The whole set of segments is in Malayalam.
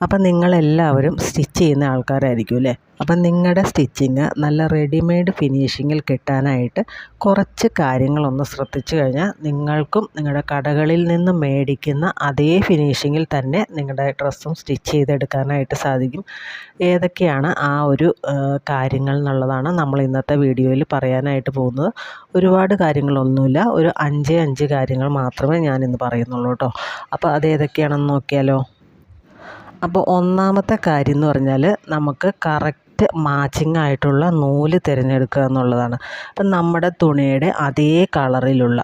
അപ്പം നിങ്ങളെല്ലാവരും സ്റ്റിച്ച് ചെയ്യുന്ന ആൾക്കാരായിരിക്കും അല്ലേ? അപ്പം നിങ്ങളുടെ സ്റ്റിച്ചിങ് നല്ല റെഡിമെയ്ഡ് ഫിനിഷിങ്ങിൽ കിട്ടാനായിട്ട് കുറച്ച് കാര്യങ്ങളൊന്ന് ശ്രദ്ധിച്ചു കഴിഞ്ഞാൽ നിങ്ങൾക്കും നിങ്ങളുടെ കടകളിൽ നിന്ന് മേടിക്കുന്ന അതേ ഫിനിഷിങ്ങിൽ തന്നെ നിങ്ങളുടെ ഡ്രസ്സും സ്റ്റിച്ച് ചെയ്തെടുക്കാനായിട്ട് സാധിക്കും. ഏതൊക്കെയാണ് ആ ഒരു കാര്യങ്ങൾ എന്നുള്ളതാണ് നമ്മൾ ഇന്നത്തെ വീഡിയോയിൽ പറയാനായിട്ട് പോകുന്നത്. ഒരുപാട് കാര്യങ്ങളൊന്നുമില്ല. ഒരു അഞ്ച് അഞ്ച് കാര്യങ്ങൾ മാത്രമേ ഞാനിന്ന് പറയുന്നുള്ളൂ കേട്ടോ. അപ്പോൾ അത് ഏതൊക്കെയാണെന്ന് നോക്കിയാലോ? അപ്പോൾ ഒന്നാമത്തെ കാര്യം എന്ന് പറഞ്ഞാൽ നമുക്ക് കറക്റ്റ് മാച്ചിങ് ആയിട്ടുള്ള നൂൽ തിരഞ്ഞെടുക്കുക എന്നുള്ളതാണ്. അപ്പം നമ്മുടെ തുണിയുടെ അതേ കളറിലുള്ള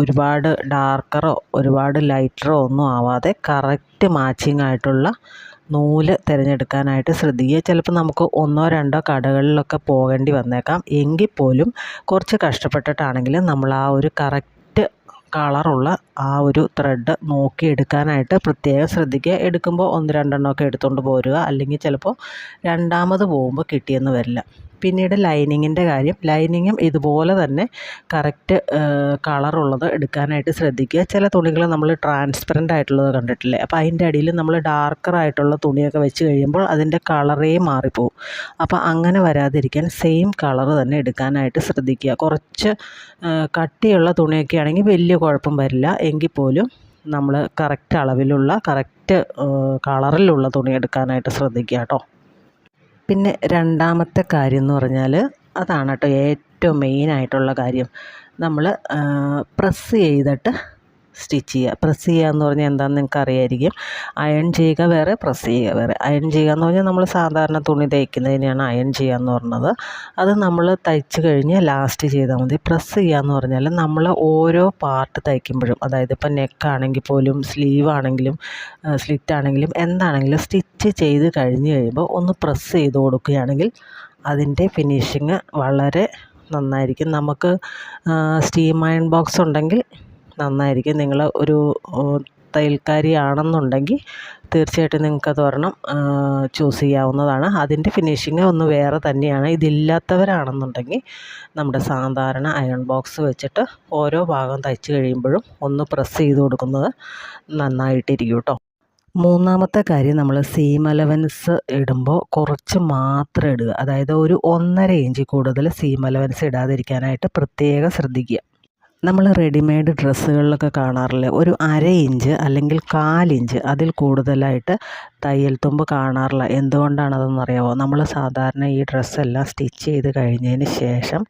ഒരുപാട് ഡാർക്കറോ ഒരുപാട് ലൈറ്ററോ ഒന്നും ആവാതെ കറക്റ്റ് മാച്ചിങ് ആയിട്ടുള്ള നൂൽ തിരഞ്ഞെടുക്കാനായിട്ട് ശ്രദ്ധിക്കുക. ചിലപ്പോൾ നമുക്ക് ഒന്നോ രണ്ടോ കടകളിലൊക്കെ പോകേണ്ടി വന്നേക്കാം. എങ്കിൽ പോലും കുറച്ച് കഷ്ടപ്പെട്ടിട്ടാണെങ്കിലും നമ്മൾ ആ ഒരു കറക്റ്റ് കളറുള്ള ആ ഒരു ത്രെഡ് നോക്കി എടുക്കാനായിട്ട് പ്രത്യേകം ശ്രദ്ധിക്കുക. എടുക്കുമ്പോൾ ഒന്ന് രണ്ടെണ്ണമൊക്കെ എടുത്തുകൊണ്ട് പോരുക. അല്ലെങ്കിൽ ചിലപ്പോൾ രണ്ടാമത് പോകുമ്പോൾ കിട്ടിയെന്ന് വരില്ല. പിന്നീട് ലൈനിങ്ങിന്റെ കാര്യം. ലൈനിങ്ങും ഇതുപോലെ തന്നെ കറക്റ്റ് കളറുള്ളത് എടുക്കാനായിട്ട് ശ്രദ്ധിക്കുക. ചില തുണികൾ നമ്മൾ ട്രാൻസ്പെറന്റ് ആയിട്ടുള്ളത് കണ്ടിട്ടില്ലേ? അപ്പോൾ അതിന്റെ അടിയിൽ നമ്മൾ ഡാർക്കറായിട്ടുള്ള തുണിയൊക്കെ വെച്ച് കഴിയുമ്പോൾ അതിന്റെ കളറേ മാറിപ്പോവും. അപ്പോൾ അങ്ങനെ വരാതിരിക്കാൻ സെയിം കളർ തന്നെ എടുക്കാനായിട്ട് ശ്രദ്ധിക്കുക. കുറച്ച് കട്ടിയുള്ള തുണിയൊക്കെ ആണെങ്കിൽ വലിയ കുഴപ്പം വരില്ല. എങ്കിൽ പോലും നമ്മൾ കറക്റ്റ് അളവിലുള്ള കറക്റ്റ് കളറിലുള്ള തുണി എടുക്കാനായിട്ട് ശ്രദ്ധിക്കുക കേട്ടോ. പിന്നെ രണ്ടാമത്തെ കാര്യം എന്ന് പറഞ്ഞാൽ അതാണ് കേട്ടോ ഏറ്റവും മെയിനായിട്ടുള്ള കാര്യം നമ്മൾ പ്രസ് ചെയ്തിട്ട് സ്റ്റിച്ച് ചെയ്യുക. പ്രസ് ചെയ്യുക എന്ന് പറഞ്ഞാൽ എന്താണെന്ന് നിങ്ങൾക്ക് അറിയായിരിക്കും. അയൺ ചെയ്യുക വേറെ പ്രസ് ചെയ്യുക വേറെ. അയൺ ചെയ്യുക എന്ന് പറഞ്ഞാൽ നമ്മൾ സാധാരണ തുണി തയ്ക്കുന്നതിനെയാണ് അയൺ ചെയ്യുക എന്ന് പറഞ്ഞത്. അത് നമ്മൾ തയ്ച്ച് കഴിഞ്ഞ് ലാസ്റ്റ് ചെയ്താൽ മതി. പ്രസ് ചെയ്യുക എന്ന് പറഞ്ഞാൽ നമ്മൾ ഓരോ പാർട്ട് തയ്ക്കുമ്പോഴും അതായത് ഇപ്പം നെക്കാണെങ്കിൽ പോലും സ്ലീവ് ആണെങ്കിലും സ്ലിറ്റ് ആണെങ്കിലും എന്താണെങ്കിലും സ്റ്റിച്ച് ചെയ്ത് കഴിഞ്ഞ് കഴിയുമ്പോൾ ഒന്ന് പ്രസ് ചെയ്ത് കൊടുക്കുകയാണെങ്കിൽ അതിന്റെ ഫിനിഷിങ് വളരെ നന്നായിരിക്കും. നമുക്ക് സ്റ്റീം അയൺ ബോക്സ് ഉണ്ടെങ്കിൽ നന്നായിരിക്കും. നിങ്ങൾ ഒരു തയ്യൽക്കാരി ആണെന്നുണ്ടെങ്കിൽ തീർച്ചയായിട്ടും നിങ്ങൾക്കത് ഒരെണ്ണം ചൂസ് ചെയ്യാവുന്നതാണ്. അതിന്റെ ഫിനിഷിങ് ഒന്ന് വേറെ തന്നെയാണ്. ഇതില്ലാത്തവരാണെന്നുണ്ടെങ്കിൽ നമ്മുടെ സാധാരണ അയൺ ബോക്സ് വെച്ചിട്ട് ഓരോ ഭാഗം തയ്ച്ച് കഴിയുമ്പോഴും ഒന്ന് പ്രസ് ചെയ്ത് കൊടുക്കുന്നത് നന്നായിട്ടിരിക്കും കേട്ടോ മൂന്നാമത്തെ കാര്യം നമ്മൾ സീം അലവൻസ് ഇടുമ്പോൾ കുറച്ച് മാത്രം ഇടുക. അതായത് ഒരു ഒന്നര ഇഞ്ച് കൂടുതൽ സീം അലവൻസ് ഇടാതിരിക്കാനായിട്ട് പ്രത്യേകം ശ്രദ്ധിക്കുക. നമ്മൾ റെഡിമെയ്ഡ് ഡ്രസ്സുകളിലൊക്കെ കാണാറില്ലേ? ഒരു അര ഇഞ്ച് അല്ലെങ്കിൽ കാലിഞ്ച് അതിൽ കൂടുതലായിട്ട് തയ്യൽ തുമ്പ് കാണാറില്ല. എന്തുകൊണ്ടാണതെന്നറിയാമോ നമ്മൾ സാധാരണ ഈ ഡ്രസ്സെല്ലാം സ്റ്റിച്ച് ചെയ്ത് കഴിഞ്ഞതിന് ശേഷം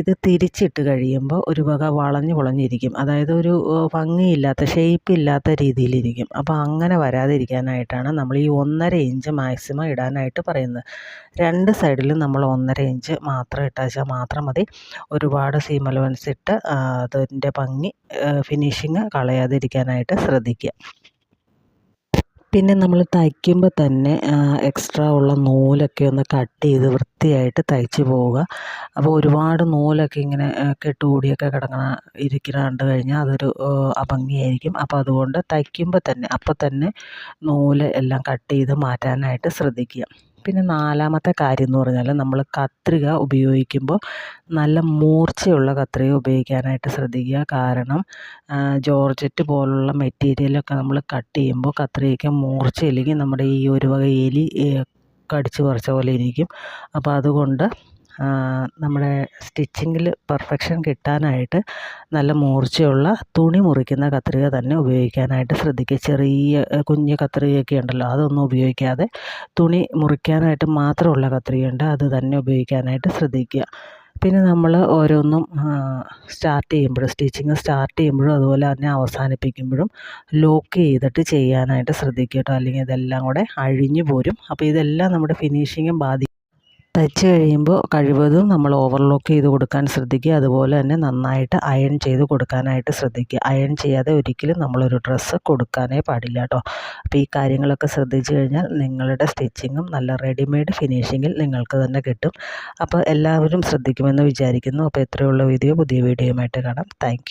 ഇത് തിരിച്ചിട്ട് കഴിയുമ്പോൾ ഒരു വക വളഞ്ഞു വളഞ്ഞിരിക്കും. അതായത് ഒരു ഭംഗിയില്ലാത്ത ഷേപ്പ് ഇല്ലാത്ത രീതിയിലിരിക്കും. അപ്പോൾ അങ്ങനെ വരാതിരിക്കാനായിട്ടാണ് നമ്മൾ ഈ ഒന്നര ഇഞ്ച് മാക്സിമം ഇടാനായിട്ട് പറയുന്നത്. രണ്ട് സൈഡിലും നമ്മൾ ഒന്നര ഇഞ്ച് മാത്രം ഇട്ടാച്ചാൽ മാത്രം മതി. ഒരുപാട് സീം അലവൻസ് ഇട്ട് അതിന്റെ ഭംഗി ഫിനിഷിങ് കളയാതിരിക്കാനായിട്ട് ശ്രദ്ധിക്കുക. പിന്നെ നമ്മൾ തയ്ക്കുമ്പോൾ തന്നെ എക്സ്ട്രാ ഉള്ള നൂലൊക്കെ ഒന്ന് കട്ട് ചെയ്ത് വൃത്തിയായിട്ട് തയ്ച്ച് പോവുക. അപ്പോൾ ഒരുപാട് നൂലൊക്കെ ഇങ്ങനെ കെട്ടുകൂടിയൊക്കെ കിടക്കണ ഇരിക്കണ കണ്ടു കഴിഞ്ഞാൽ അതൊരു അഭംഗിയായിരിക്കും അപ്പോൾ അതുകൊണ്ട് തയ്ക്കുമ്പോൾ തന്നെ അപ്പോൾ തന്നെ നൂൽ എല്ലാം കട്ട് ചെയ്ത് മാറ്റാനായിട്ട് ശ്രദ്ധിക്കുക. പിന്നെ നാലാമത്തെ കാര്യം എന്ന് പറഞ്ഞാൽ നമ്മൾ കത്രിക ഉപയോഗിക്കുമ്പോൾ നല്ല മൂർച്ചയുള്ള കത്രിക ഉപയോഗിക്കാനായിട്ട് ശ്രദ്ധിക്കുക. കാരണം ജോർജറ്റ് പോലുള്ള മെറ്റീരിയലൊക്കെ നമ്മൾ കട്ട് ചെയ്യുമ്പോൾ കത്രികയ്ക്ക് മൂർച്ചയില്ലെങ്കിൽ നമ്മുടെ ഈ ഒരു വക എലി കടിച്ചു പറിച്ച പോലെ ഇരിക്കും. അപ്പോൾ അതുകൊണ്ട് നമ്മുടെ സ്റ്റിച്ചിങ്ങിൽ പെർഫെക്ഷൻ കിട്ടാനായിട്ട് നല്ല മൂർച്ചയുള്ള തുണി മുറിക്കുന്ന കത്രിക തന്നെ ഉപയോഗിക്കാനായിട്ട് ശ്രദ്ധിക്കുക. ചെറിയ കുഞ്ഞ് കത്രികയൊക്കെ ഉണ്ടല്ലോ അതൊന്നും ഉപയോഗിക്കാതെ തുണി മുറിക്കാനായിട്ട് മാത്രമുള്ള കത്രികയുണ്ട് അത് തന്നെ ഉപയോഗിക്കാനായിട്ട് ശ്രദ്ധിക്കുക. പിന്നെ നമ്മൾ ഓരോന്നും സ്റ്റാർട്ട് ചെയ്യുമ്പോഴും സ്റ്റിച്ചിങ് സ്റ്റാർട്ട് ചെയ്യുമ്പോഴും അതുപോലെ തന്നെ അവസാനിപ്പിക്കുമ്പോഴും ലോക്ക് ചെയ്തിട്ട് ചെയ്യാനായിട്ട് ശ്രദ്ധിക്കുക കേട്ടോ. അല്ലെങ്കിൽ ഇതെല്ലാം കൂടെ അഴിഞ്ഞു പോരും. അപ്പോൾ ഇതെല്ലാം നമ്മുടെ ഫിനിഷിങ്ങും ബാധിക്കും തയ്ച്ച് കഴിയുമ്പോൾ കഴിവതും നമ്മൾ ഓവർലോക്ക് ചെയ്ത് കൊടുക്കാൻ ശ്രദ്ധിക്കുക. അതുപോലെ തന്നെ നന്നായിട്ട് അയൺ ചെയ്ത് കൊടുക്കാനായിട്ട് ശ്രദ്ധിക്കുക. അയൺ ചെയ്യാതെ ഒരിക്കലും നമ്മളൊരു ഡ്രസ്സ് കൊടുക്കാനേ പാടില്ല കേട്ടോ. അപ്പോൾ ഈ കാര്യങ്ങളൊക്കെ ശ്രദ്ധിച്ചു കഴിഞ്ഞാൽ നിങ്ങളുടെ സ്റ്റിച്ചിങ്ങും നല്ല റെഡിമെയ്ഡ് ഫിനിഷിങ്ങിൽ നിങ്ങൾക്ക് തന്നെ കിട്ടും. അപ്പോൾ എല്ലാവരും ശ്രദ്ധിക്കുമെന്ന് വിചാരിക്കുന്നു. അപ്പോൾ എത്രയുള്ള വീഡിയോ പുതിയ വീഡിയോയുമായിട്ട് കാണാം. താങ്ക്